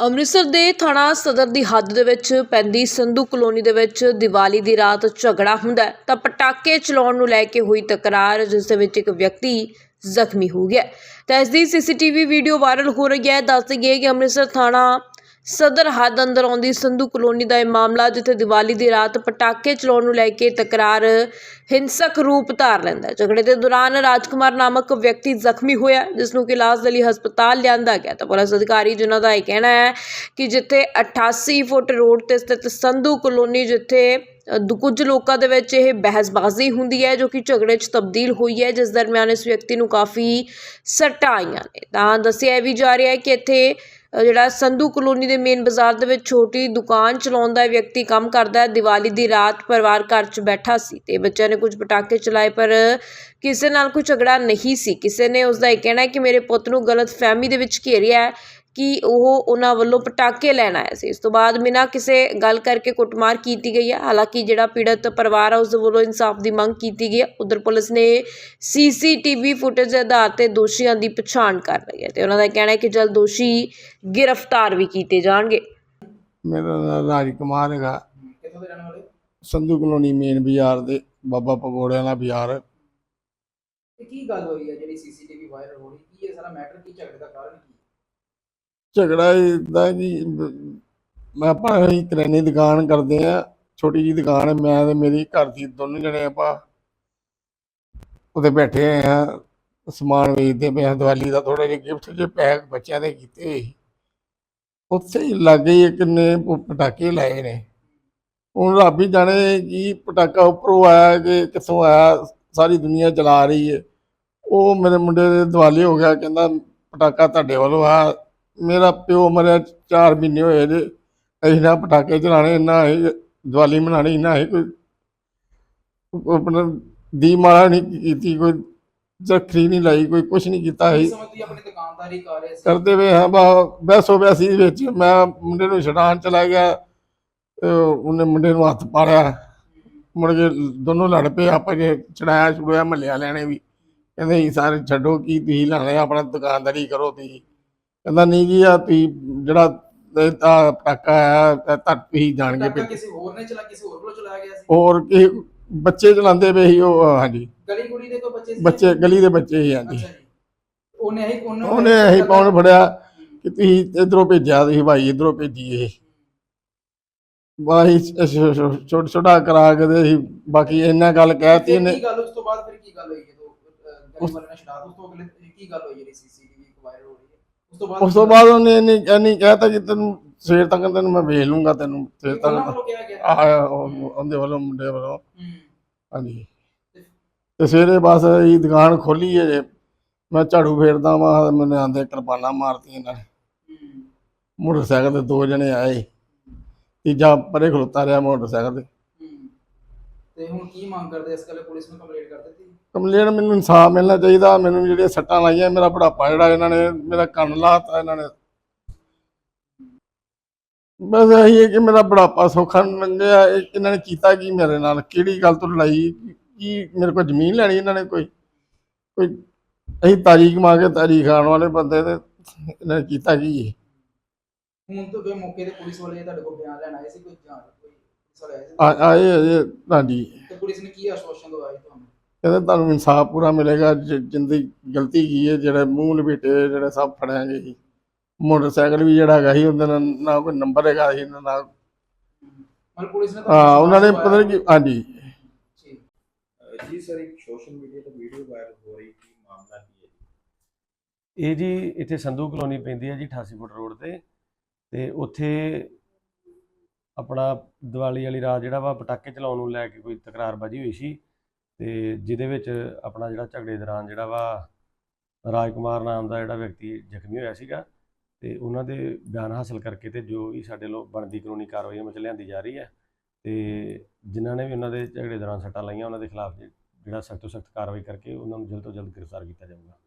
ਅੰਮ੍ਰਿਤਸਰ ਦੇ ਥਾਣਾ ਸਦਰ ਦੀ ਹੱਦ ਦੇ ਵਿੱਚ ਪੈਂਦੀ ਸੰਧੂ ਕਲੋਨੀ ਦੇ ਵਿੱਚ ਦੀਵਾਲੀ ਦੀ ਰਾਤ ਝਗੜਾ ਹੁੰਦਾ ਤਾਂ ਪਟਾਕੇ ਚਲਾਉਣ ਨੂੰ ਲੈ ਕੇ ਹੋਈ ਤਕਰਾਰ, ਜਿਸ ਦੇ ਵਿੱਚ ਇੱਕ ਵਿਅਕਤੀ ਜ਼ਖਮੀ ਹੋ ਗਿਆ ਤਾਂ ਇਸ ਦੀ ਸੀਸੀਟੀਵੀ ਵੀਡੀਓ ਵਾਇਰਲ ਹੋ ਰਹੀ ਹੈ। ਦੱਸ ਦਈਏ ਕਿ ਅੰਮ੍ਰਿਤਸਰ ਥਾਣਾ ਸਦਰ ਹੱਦ ਅੰਦਰ ਆਉਂਦੀ ਸੰਧੂ ਕਲੋਨੀ ਦਾ ਇਹ ਮਾਮਲਾ ਜਿੱਥੇ ਦੀਵਾਲੀ ਦੀ ਰਾਤ ਪਟਾਕੇ ਚਲਾਉਣ ਨੂੰ ਲੈ ਕੇ ਤਕਰਾਰ ਹਿੰਸਕ ਰੂਪ ਧਾਰ ਲੈਂਦਾ ਹੈ। ਝਗੜੇ ਦੇ ਦੌਰਾਨ ਰਾਜਕੁਮਾਰ ਨਾਮਕ ਵਿਅਕਤੀ ਜ਼ਖਮੀ ਹੋਇਆ ਜਿਸ ਨੂੰ ਕਿ ਇਲਾਜ ਦੇ ਲਈ ਹਸਪਤਾਲ ਲਿਆਂਦਾ ਗਿਆ। ਤਾਂ ਪੁਲਿਸ ਅਧਿਕਾਰੀ ਜਿਨ੍ਹਾਂ ਦਾ ਇਹ ਕਹਿਣਾ ਹੈ ਕਿ ਜਿੱਥੇ 88 ਫੁੱਟ ਰੋਡ ਤੇ ਸਥਿਤ ਸੰਧੂ ਕਲੋਨੀ ਜਿੱਥੇ ਅ, ਕੁਝ ਲੋਕਾਂ ਦੇ ਵਿੱਚ ਇਹ ਬਹਿਸਬਾਜ਼ੀ ਹੁੰਦੀ ਹੈ ਜੋ ਕਿ ਝਗੜੇ 'ਚ ਤਬਦੀਲ ਹੋਈ ਹੈ ਜਿਸ ਦਰਮਿਆਨ ਇਸ ਵਿਅਕਤੀ ਨੂੰ ਕਾਫੀ ਸੱਟਾਂ ਆਈਆਂ ਨੇ। ਤਾਂ ਦੱਸਿਆ ਇਹ ਵੀ ਜਾ ਰਿਹਾ ਹੈ ਕਿ ਇੱਥੇ ਜਿਹੜਾ ਸੰਧੂ ਕਲੋਨੀ ਦੇ ਮੇਨ ਬਾਜ਼ਾਰ ਦੇ ਵਿੱਚ ਛੋਟੀ ਦੁਕਾਨ ਚਲਾਉਂਦਾ ਇਹ ਵਿਅਕਤੀ ਕੰਮ ਕਰਦਾ ਹੈ। ਦੀਵਾਲੀ ਦੀ ਰਾਤ ਪਰਿਵਾਰ ਘਰ 'ਚ ਬੈਠਾ ਸੀ ਤੇ ਬੱਚਿਆਂ ਨੇ ਕੁਝ ਪਟਾਕੇ ਚਲਾਏ, ਪਰ ਕਿਸੇ ਨਾਲ ਕੋਈ ਝਗੜਾ ਨਹੀਂ ਸੀ। ਕਿਸੇ ਨੇ ਉਸ ਦਾ ਇਹ ਕਹਿਣਾ ਹੈ ਕਿ ਮੇਰੇ ਪੁੱਤ ਨੂੰ ਗਲਤ ਫਹਿਮੀ ਦੇ ਵਿੱਚ ਘੇਰਿਆ ਹੈ। ਕਿ ਉਹ ਉਹਨਾਂ ਵੱਲੋਂ ਪਟਾਕੇ ਲੈਣ ਆਇਆ ਸੀ। ਇਸ ਤੋਂ ਬਾਅਦ ਬਿਨਾਂ ਕਿਸੇ ਗੱਲ ਕਰਕੇ ਕੁੱਟਮਾਰ ਕੀਤੀ ਗਈ ਹੈ। ਹਾਲਾਂਕਿ ਜਿਹੜਾ ਪੀੜਤ ਪਰਿਵਾਰ ਹੈ ਉਸ ਦੇ ਵੱਲੋਂ ਇਨਸਾਫ ਦੀ ਮੰਗ ਕੀਤੀ ਗਈ ਹੈ। ਉਧਰ ਪੁਲਿਸ ਨੇ ਸੀਸੀਟੀਵੀ ਫੁਟੇਜ ਦੇ ਆਧਾਰ ਤੇ ਦੋਸ਼ੀਆਂ ਦੀ ਪਛਾਣ ਕਰ ਲਈ ਹੈ ਤੇ ਉਹਨਾਂ ਦਾ ਕਹਿਣਾ ਹੈ ਕਿ ਜਲਦ ਦੋਸ਼ੀ ਗ੍ਰਿਫਤਾਰ ਵੀ ਕੀਤੇ ਜਾਣਗੇ। ਮੇਰਾ ਨਾਮ ਰਾਜ ਕੁਮਾਰ ਹੈਗਾ। ਕਿੱਥੋਂ ਦੇ ਰਹਿਣ ਵਾਲੇ ਸੰਧੂ ਕਲੋਨੀ ਮੇਨ ਬਾਜ਼ਾਰ ਦੇ ਬਾਬਾ ਪਕੌੜਿਆਂ ਦਾ ਬਾਜ਼ਾਰ। ਤੇ ਕੀ ਗੱਲ ਹੋਈ ਹੈ ਜਿਹੜੀ ਸੀਸੀਟੀਵੀ ਵਾਇਰਲ ਹੋ ਰਹੀ? ਕੀ ਹੈ ਸਾਰਾ ਮੈਟਰ ਕੀ ਝਗੜੇ ਦਾ ਕਾਰਨ ਕੀ ਝਗੜਾ ਇਦਾਂ ਕਿ ਮੈਂ ਆਪਾਂ ਅਸੀਂ ਕਰਿਆਨੇ ਦੀ ਦੁਕਾਨ ਕਰਦੇ ਆ ਛੋਟੀ ਜੀ ਦੁਕਾਨ ਹੈ, ਮੈਂ ਤੇ ਮੇਰੀ ਘਰ ਦੀ ਦੋਨੋਂ ਜਣੇ ਆਪਾਂ ਉਹਦੇ ਬੈਠੇ ਹੋਏ ਆ ਸਮਾਨ ਵੇਚਦੇ ਪਏ ਆ ਦੀਵਾਲੀ ਦਾ ਥੋੜਾ ਜਿਹਾ ਗਿਫਟ ਜੇ ਪੈਕ ਬੱਚਿਆਂ ਦੇ ਕੀਤੇ ਹੋਏ ਸੀ। ਉੱਥੇ ਹੀ ਲੱਗੇ ਇੱਕ ਨੇ ਪ- ਪਟਾਕੇ ਲਾਏ ਨੇ ਹੁਣ ਰੱਬ ਹੀ ਜਾਣੇ ਕਿ ਪਟਾਕਾ ਉੱਪਰੋਂ ਆਇਆ ਕਿ ਕਿੱਥੋਂ ਆਇਆ, ਸਾਰੀ ਦੁਨੀਆ ਚਲਾ ਰਹੀ ਹੈ ਉਹ ਮੇਰੇ ਮੁੰਡੇ ਦੇ ਦਿਵਾਲੀ ਹੋ ਗਿਆ, ਕਹਿੰਦਾ ਪਟਾਕਾ ਤੁਹਾਡੇ ਵੱਲੋਂ ਆ ਮੇਰਾ ਪਿਓ ਮਰਿਆ 4 ਮਹੀਨੇ ਹੋਏ ਜੇ ਅਸੀਂ ਨਾ ਪਟਾਕੇ ਚਲਾਣੇ ਨਾ ਇਹ ਦੀਵਾਲੀ ਮਨਾਣੀ ਨਾ ਇਹ ਕੋਈ ਆਪਣਾ ਦੀ ਮਾਰਾ ਨਹੀਂ ਕੀਤੀ ਕੋਈ ਜ਼ਖਰੀ ਨਹੀਂ ਲਾਈ ਕੋਈ ਕੁਛ ਨਹੀਂ ਕੀਤਾ ਸੀ ਸਮਝ ਆਪਣੀ ਦੁਕਾਨਦਾਰੀ ਕਰ ਰਹੇ ਸੀ। ਕਰਦੇ ਵੇ ਹਾਂ ਬਾ ਬੈਸੋ ਬੈਸੀ ਵਿੱਚ ਮੈਂ ਮੁੰਡੇ ਨੂੰ ਛਡਾਣ ਚਲਾ ਗਿਆ ਉਹਨੇ ਮੁੰਡੇ ਨੂੰ ਹੱਥ ਪਾੜਿਆ। ਮੁੜ ਕੇ ਦੋਨੋਂ ਲੜ ਪਏ ਆਪਾਂ ਜੇ ਚੜਾਇਆ ਛੁੜਿਆ ਵਾਲਿਆਂ ਨੇ ਵੀ। ਕਹਿੰਦੇ ਸਾਰੇ ਛੱਡੋ ਕੀ ਤੁਸੀਂ ਲਾਣੇ ਆਪਣਾ ਦੁਕਾਨਦਾਰੀ ਕਰੋ ਤੁਸੀਂ। ਕਹਿੰਦਾ ਨਹੀਂ ਜੀ ਆ ਤੁਸੀਂ ਜਿਹੜਾ ਆਹ ਪਟਾਕਾ ਆ ਤਾਂ ਤੁਸੀਂ ਜਾਣ ਕੇ ਪਟਾਕਾ ਭੇਜੋ। ਕਿਸੇ ਹੋਰ ਨੇ ਚਲਾ ਕਿਸੇ ਹੋਰ ਕੋਲੋਂ ਚਲਾਇਆ ਗਿਆ ਸੀ? ਹੋਰ ਕਿਸੇ ਬੱਚੇ ਚਲਾਉਂਦੇ ਪਏ ਸੀ ਉਹ ਹਾਂਜੀ। ਗਲੀ ਦੇ ਕੋਈ ਬੱਚੇ ਸੀ? ਬੱਚੇ ਗਲੀ ਦੇ ਬੱਚੇ ਹੀ ਹਾਂਜੀ। ਉਹਨੇ ਹੀ ਉਹਨੇ ਇਹੀ ਪਾਉਣ ਫੜਿਆ ਕਿ ਤੁਸੀਂ ਇਧਰੋਂ ਭੇਜਿਆ ਤੁਸੀਂ ਭਾਈ ਇਧਰੋਂ ਭੇਜੀ ਇਹ ਬਾਈ ਛੋਟਾ ਛੋਟਾ ਕਰਾ ਕੇ ਅਸੀਂ ਬਾਕੀ ਇੰਨਾ ਗੱਲ ਕਹਿਤੀ ਇਹਨੇ। ਕੀ ਗੱਲ ਉਸ ਤੋਂ ਬਾਅਦ ਫਿਰ ਕੀ ਗੱਲ ਹੋਈ ਜਦੋਂ ਗਲੀ ਵਾਲੇ ਨੇ ਛਡਾ ਉਸ ਤੋਂ ਅਗਲੇ ਕੀ ਗੱਲ ਹੋਈ ਜਿਹੜੀ ਸੀਸੀਟੀਵੀ ਵਾਇਰਲ ਹੋ ਹੈ ਉਸ ਤੋਂ ਬਾਅਦ ਉਹਨੇ ਇੰਨੀ ਇੰਨੀ ਕਹਿਤਾ ਕਿ ਤੈਨੂੰ ਸਵੇਰ ਤੱਕ ਤੈਨੂੰ ਮੈਂ ਵੇਚ ਲੂੰਗਾ ਤੈਨੂੰ। ਸਵੇਰ ਉਹਨਾਂ ਤੱਕ ਵੱਲੋਂ ਕਿਹਾ ਗਿਆ? ਆ ਉਹਦੇ ਵੱਲੋਂ ਮੁੰਡੇ ਵੱਲੋਂ। ਹਾਂਜੀ। ਤੇ ਸਵੇਰੇ ਬਸ ਇਹ ਦੁਕਾਨ ਖੋਲੀ ਹੈ ਜੇ। ਮੈਂ ਝਾੜੂ ਫੇਰਦਾ ਵਾਂ ਮੈਨੂੰ ਆਂਦੇ ਕਿਰਪਾਨਾਂ ਮਾਰਤੀਆਂ ਇਹਨਾਂ ਨੇ। ਮੋਟਰਸਾਈਕਲ ਤੇ ਦੋ ਜਣੇ ਆਏ। ਤੀਜਾ ਪਰੇ ਖਲੋਤਾ ਰਿਹਾ ਮੋਟਰਸਾਈਕਲ ਤੇ। ਤੇ ਹੁਣ ਕੀ ਮੰਗ ਕਰਦੇ ਇਸ ਗੱਲ ਪੁਲਿਸ ਨੂੰ ਕੰਪਲੇਂਟ ਕਰ ਦਿੱਤੀ? ਕੰਪਲੇਨ ਮੈਨੂੰ ਇਨਸਾਫ ਮਿਲਣਾ ਚਾਹੀਦਾ ਮੈਨੂੰ ਜਿਹੜੀਆਂ ਸੱਟਾਂ ਲਾਈਆਂ ਮੇਰਾ ਬੁਢਾਪਾ ਜਿਹੜਾ ਇਹਨਾਂ ਨੇ ਮੇਰਾ ਕੰਨ ਲਾਤਾ ਇਹਨਾਂ ਨੇ। ਬਸ ਇਹੀ ਹੈ ਕਿ ਮੇਰਾ ਬੁਢਾਪਾ ਸੌਖਾ ਲੰਘਿਆ ਇਹ ਇਹਨਾਂ ਨੇ ਕੀਤਾ ਕੀ ਮੇਰੇ ਨਾਲ? ਕਿਹੜੀ ਗੱਲ ਤੋਂ ਲੜਾਈ? ਕੀ ਮੇਰੇ ਕੋਲ ਜ਼ਮੀਨ ਲੈਣੀ ਇਹਨਾਂ ਨੇ ਕੋਈ? ਕੋਈ ਅਸੀਂ ਤਾਰੀ ਕਮਾ ਕੇ ਤਾਰੀ ਖਾਣ ਵਾਲੇ ਬੰਦੇ ਤੇ ਇਹਨਾਂ ਨੇ ਕੀਤਾ ਕੀ ਹੈ ਹੁਣ ਤੋਂ ਫਿਰ ਮੌਕੇ ਤੇ ਪੁਲਿਸ ਵਾਲੇ ਤੁਹਾਡੇ ਕੋਲ ਬਿਆਨ ਲੈਣ ਆਏ ਸੀ ਕੋਈ ਜਾਂਚ ਕੋਈ ਪੁਲਿਸ ਵਾਲੇ ਆਏ ਸੀ ਆ- ਆਏ ਅਜੇ ਹਾਂਜੀ। ਤੇ ਪੁਲਿਸ ਨੇ ਕੀ ਆਸ਼ਵਾਸਨ ਦਵਾਇਆ ਤੁਹਾਨੂੰ? ਕਹਿੰਦੇ ਤੁਹਾਨੂੰ ਇਨਸਾਫ ਪੂਰਾ ਮਿਲੇਗਾ ਜਿ- ਜਿੰਦੀ ਗਲਤੀ ਕੀ ਹੈ ਜਿਹੜੇ ਮੂੰਹ ਲਪੇਟੇ ਜਿਹੜੇ ਸਭ ਫੜਾਂਗੇ ਜੀ ਮੋਟਰਸਾਈਕਲ ਵੀ ਜਿਹੜਾ ਹੈਗਾ ਸੀ ਉਹਦੇ ਨਾਲ ਨਾ ਕੋਈ ਨੰਬਰ ਹੈਗਾ ਸੀ ਨਾ ਨਾ- ਮਤਲਬ ਪੁਲਿਸ ਨੇ ਹਾਂ ਉਹਨਾਂ ਨੇ ਪਤਾ ਨਹੀਂ ਕੀ ਹਾਂਜੀ। ਠੀਕ। ਜੀ ਸਰ ਇੱਕ ਸੋਸ਼ਲ ਮੀਡੀਆ ਤੇ ਵੀਡੀਓ ਵਾਇਰਲ ਹੋ ਰਹੀ ਕੀ ਮਾਮਲਾ ਕੀ ਹੈ ਜੀ? ਇਹ ਜੀ ਇੱਥੇ ਸੰਧੂ ਕਲੋਨੀ ਪੈਂਦੀ ਹੈ ਜੀ 88 ਫੁੱਟ ਰੋਡ ਤੇ ਤੇ ਉੱਥੇ ਆਪਣਾ ਦੀਵਾਲੀ ਵਾਲੀ ਰਾਤ ਜਿਹੜਾ ਵਾ ਪਟਾਕੇ ਚਲਾਉਣ ਨੂੰ ਲੈ ਕੇ ਕੋਈ ਤਕਰਾਰਬਾਜ਼ੀ ਹੋਈ ਸੀ ਤੇ ਜਿਹਦੇ ਵਿੱਚ ਆਪਣਾ ਜਿਹੜਾ ਝਗੜੇ ਦੌਰਾਨ ਜਿਹੜਾ ਵਾ ਰਾਜਕੁਮਾਰ ਨਾਮ ਦਾ ਜਿਹੜਾ ਵਿਅਕਤੀ ਜ਼ਖਮੀ ਹੋਇਆ ਸੀਗਾ ਤੇ ਉਹਨਾਂ ਦੇ ਬਿਆਨ ਹਾਸਲ ਕਰਕੇ ਤੇ ਜੋ ਵੀ ਸਾਡੇ ਲੋ ਬਣਦੀ ਕਾਨੂੰਨੀ ਕਾਰਵਾਈ ਅਮਲ ਚ ਲਿਆਂਦੀ ਜਾ ਰਹੀ ਹੈ ਤੇ ਜਿਨ੍ਹਾਂ ਨੇ ਵੀ ਉਹਨਾਂ ਦੇ ਝਗੜੇ ਦੌਰਾਨ ਸੱਟਾਂ ਲਾਈਆਂ, ਉਹਨਾਂ ਦੇ ਖਿਲਾਫ ਜਿਹੜਾ ਸਖਤ ਤੋਂ ਸਖਤ ਕਾਰਵਾਈ ਕਰਕੇ ਉਹਨਾਂ ਨੂੰ ਜਲਦ ਤੋਂ ਜਲਦ ਗ੍ਰਿਫਤਾਰ ਕੀਤਾ ਜਾਊਗਾ।